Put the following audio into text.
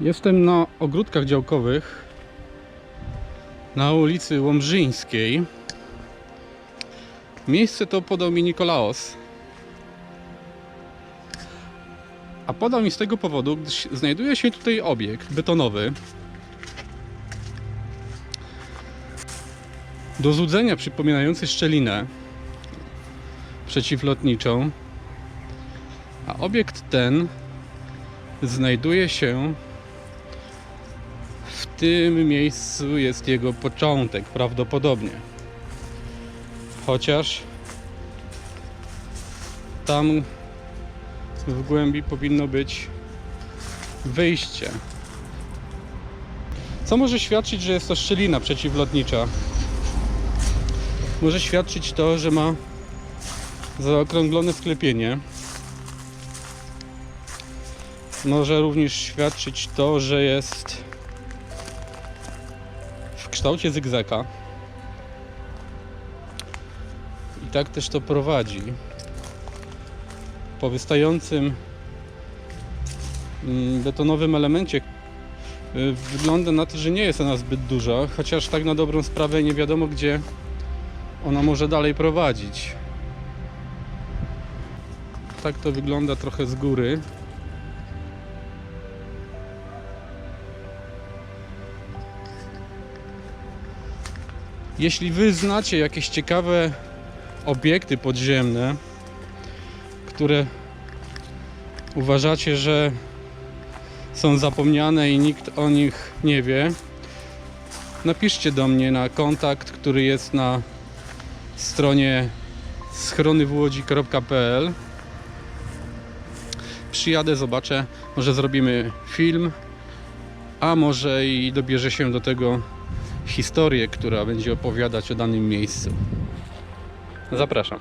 Jestem na ogródkach działkowych na ulicy Łomżyńskiej. Miejsce to podał mi Nikolaos. A podał mi z tego powodu, gdyż znajduje się tutaj obiekt betonowy do złudzenia przypominający szczelinę przeciwlotniczą. A obiekt ten znajduje się tym miejscu jest jego początek prawdopodobnie. Chociaż tam w głębi powinno być wyjście. Co może świadczyć, że jest to szczelina przeciwlotnicza? Może świadczyć to, że ma zaokrąglone sklepienie. Może również świadczyć to, że jest w kształcie zygzaka. I tak też to prowadzi. Po wystającym mm, betonowym elemencie y, wygląda na to, że nie jest ona zbyt duża, chociaż tak na dobrą sprawę nie wiadomo gdzie ona może dalej prowadzić. Tak to wygląda trochę z góry. Jeśli wy znacie jakieś ciekawe obiekty podziemne, które uważacie, że są zapomniane i nikt o nich nie wie, napiszcie do mnie na kontakt, który jest na stronie schronywłodzi.pl Przyjadę, zobaczę, może zrobimy film, a może i dobierze się do tego historię, która będzie opowiadać o danym miejscu. Zapraszam.